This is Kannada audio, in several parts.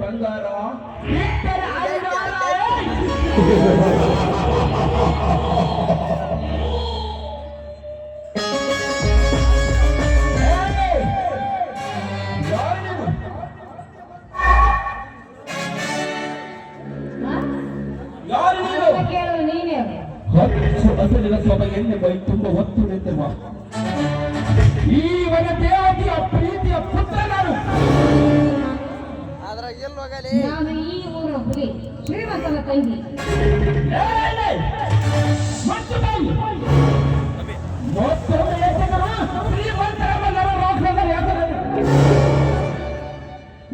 ಬಂಗಾರ. ಹತ್ತು ಹಸಲಿನ ಸೊಬ ಎಣ್ಣೆ ಬೈ ತುಂಬ ಒತ್ತು ನಿಂತಿರುವ ಈ ಒಂದು ಆ ಪ್ರೀತಿಯ ಪುತ್ರ ನಾನು ಅದ್ರಾಗ ಎಲ್ಲಿ ಹೋಗಲಿ ನಾನು ಈ ಊರ ಹುಲಿ ಶ್ರೀಮಂತನ ತಂಗಿ.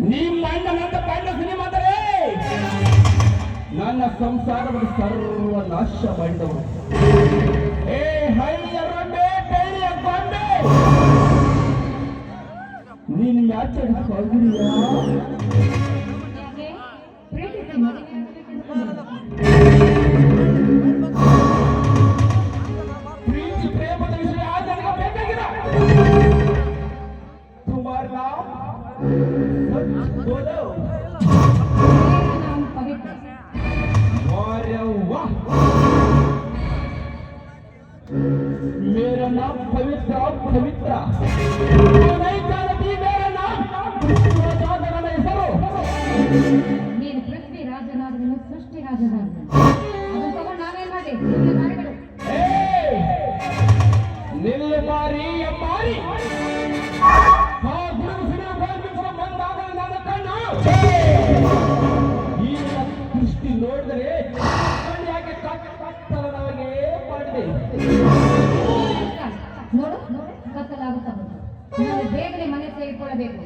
ನಿಮ್ಮ ಅಣ್ಣನಂತ ಕಂಡ ಶ್ರೀಮಂತರೇ ನನ್ನ ಸಂಸಾರವನ್ನು ಸರ್ವನಾಶ ಮಾಡಿದವರು. ಏ ಹಳ್ಳಿಯ ರೊಂಬೆ ಬೆಳ್ಳಿಯ ಗೊಂಬೆ ನೀನು ಯಾಕೆ ಹೋಗಿದೀಯಾ ನೀನು ಪೃಥ್ವಿ ರಾಜನಾದನು ಸೃಷ್ಟಿ ರಾಜನಾದನು ಅದನ್ನು ತಗೊಂಡು ನಾನೇನ್ ಮಾಡಿ? ನೋಡು ನಿಲ್ಲು ಮಾರಿ ದೃಷ್ಟಿ ನೋಡಿದರೆ ಯಾಕೆ ಮಾಡಿದೆ? ನೋಡು ಕತ್ತಲಾಗುತ್ತಾ ಬೇಗನೆ ಮನೆ ಸೇರಿಕೊಳ್ಳಬೇಕು.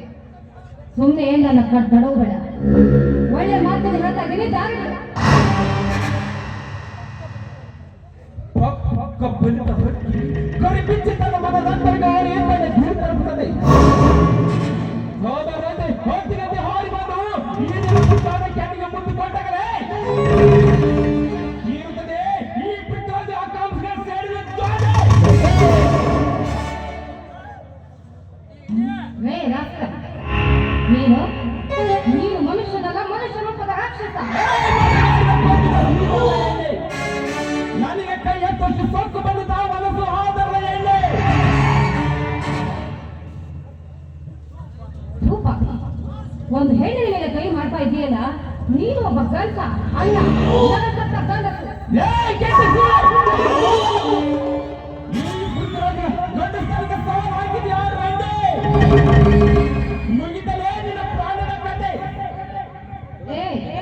ಸುಮ್ಮನೆ ನನ್ನ ಕಡ್ಡಡವು ಬೇಡ ಒಳ್ಳೆ ಮಾತಿನ ಹೇಳ್ತಾ ಇದ್ದೀನಿ ದಾರಿ ಬಿಡು. ನಿನ್ನ ಪ್ರಾಣದ ಕತೆ. ಏ ಏ,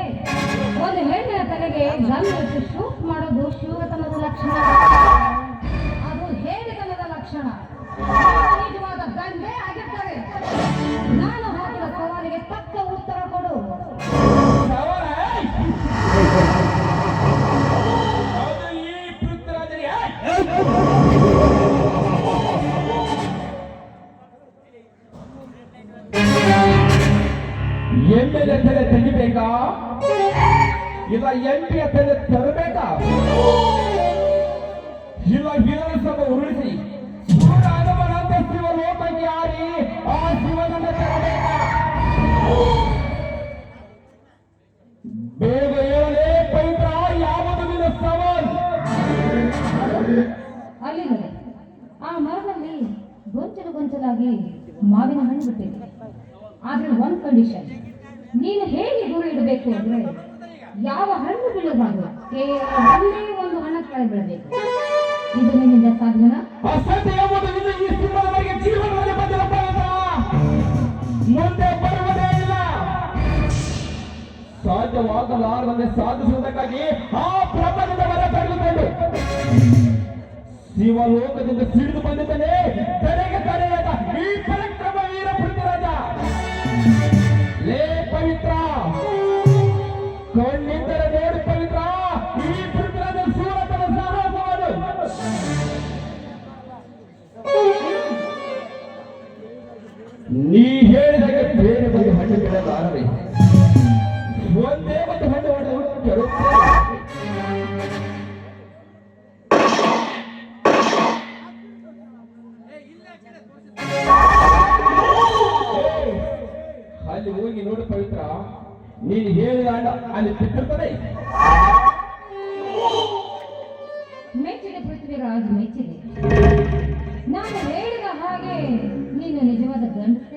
ಒಂದು ಹೆಣ್ಣಿನ ತಲೆಗೆ ಗಂಡು ಶೂಟ್ ಮಾಡೋದು ಶೂರತನದ ಲಕ್ಷಣ. ಅದು ಹೇಡಿತನದ ಲಕ್ಷಣ? ಎಮ್ಮೆಯ ತಲೆ ತೆಗಿಬೇಕಾ? ಇಲ್ಲ ಎಂಪಿಯ ತಲೆ ತರಬೇಕಾ? ಇಲ್ಲ ವಿಧಾನಸಭೆ ಉರುಳಿಸಿ. ಶಿವರಾಮನಂತ ಶಿವ ಲೋಕಕ್ಕೆ ಆರಿ ಆ ಶಿವನನ್ನ ತರಬೇಕಾ? ಬೇಗ ಹೇಳಲೇ, ಪವಿತ್ರ, ಯಾವುದು ನಿನ್ನ ಸವಾಲ್? ಅಲ್ಲಿ ಆ ಮರದಲ್ಲಿ ಗೊಂಚಲು ಗೊಂಚಲಾಗಿ ಮಾವಿನ ಹಣ್ಣು ಬಿಟ್ಟಿದೆ. ಆದ್ರೆ ಒಂದ್ ಕಂಡೀಷನ್ ನೀನು ಹೇಗೆ ದೂರ ಇಡಬೇಕು ಅಂದ್ರೆ ಯಾವ ಹಣ್ಣು ಬೀಳಬಾರ್ದು ಕೇವಲ ಒಂದೇ ಒಂದು ಹಣ ಕೆಳಗೆ ಬೀಳಬೇಕು. ಇದು ನಿನ್ನಿಂದ ಸಾಧನ ಮುಂದೆ ಇಲ್ಲ. ಸಾಧ್ಯವಾಗಲಾರದನ್ನೇ ಸಾಧಿಸುವುದಕ್ಕಾಗಿ ಆ ಪ್ರಪಂಚದ ವರ ಪಡೆದುಕೊಂಡು ಶಿವಲೋಕದಿಂದ ಸಿಡಿದು ಬಂದಿದ್ದಾನೆ. ತಲೆಗೆ ತಲೆಯಾದ ಈ ಹೇಳಿದಾಗೆ ಬೇರೆ ಒಂದು ಹಣ್ಣು ಬಿಡಲಾರದೆ ಒಂದೇ ಒಂದು ಹಣ್ಣು ಹೊಡೆದು ಅಲ್ಲಿ ಹೋಗಿ ನೋಡು ಪವಿತ್ರ, ನೀನು ಹೇಳಿದ ಹಣ್ಣು ಅಲ್ಲಿ ಬಿಟ್ಟಿರ್ತದೆ. ಮೆಚ್ಚಿದೆ ಪೃಥ್ವಿರಾಜ್ ಮೆಚ್ಚಿದೆ. ನಾನು ಹೇಳಿದ ಹಾಗೆ ನೀನು ನಿಜವಾದ ಗಂಡಸೆ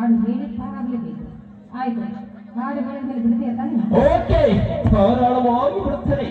ಹಾಡು ಹೇಳಿ ಆಯ್ತು ಹಾಡು ಹೇಳಿ ಬಿಡ್ತೀಯ ತಾನೆ ಓಕೆ ಹೋರಾಡುವ ಬಿಡ್ತೀನಿ